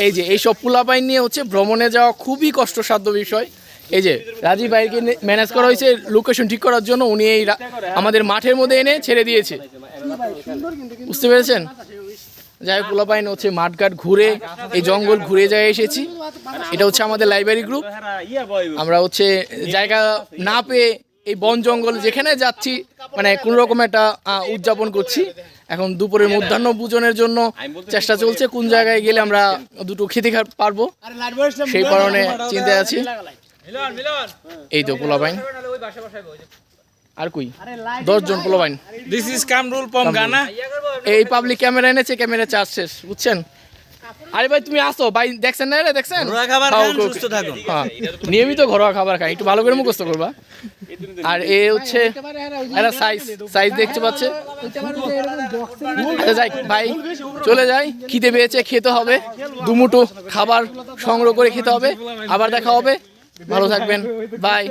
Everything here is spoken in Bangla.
এই যে এই সব পোলাপাইন নিয়ে হচ্ছে ভ্রমণে যাওয়া খুবই কষ্টসাধ্য বিষয়। এই যে রাজীব ভাইকে ম্যানেজ করা হয়েছে লোকেশন ঠিক করার জন্য উনি এই রা- আমাদের মাঠের মধ্যে এনে ছেড়ে দিয়েছে। বুঝতে পেরেছেন? যাই হোক পোলাপাইন হচ্ছে মাঠঘাট ঘুরে এই জঙ্গল ঘুরে যায় এসেছি। এটা হচ্ছে আমাদের লাইব্রেরি গ্রুপ আমরা হচ্ছে জায়গা না পেয়ে এই বন জঙ্গল যেখানে যাচ্ছি মানে কোন রকম একটা উদযাপন করছি। এখন দুপুরের মধ্যাহ্ন ভোজনের জন্য চেষ্টা চলছে কোন জায়গায় গেলে আমরা দুটো খেতে পারব। সেই কারণে চিন্তায় আছি। এই তো পোলাবাইন আর কই? দশজন পোলাবাইন দিস ইজ কামরুল পম গানা এই পাবলিক ক্যামেরা এনেছে ক্যামেরা চার্জ শেষ বুঝছেন? আরে ভাই তুমি আসো। ভাই দেখছেন না রে দেখছেন? খাবার খান, সুস্থ থাকুন। হ্যাঁ নিয়মিত ঘরোয়া খাবার খাই একটু ভালো করে মুখস্থ করবা। আর এ হচ্ছে একটা সাইজ সাইজ দেখতে পাচ্ছে। আচ্ছা, যাই ভাই চলে যাই। খিদে পেয়েছে খেতে হবে। দুমুটো খাবার সংগ্রহ করে খেতে হবে। আবার দেখা হবে। ভালো থাকবেন। বাই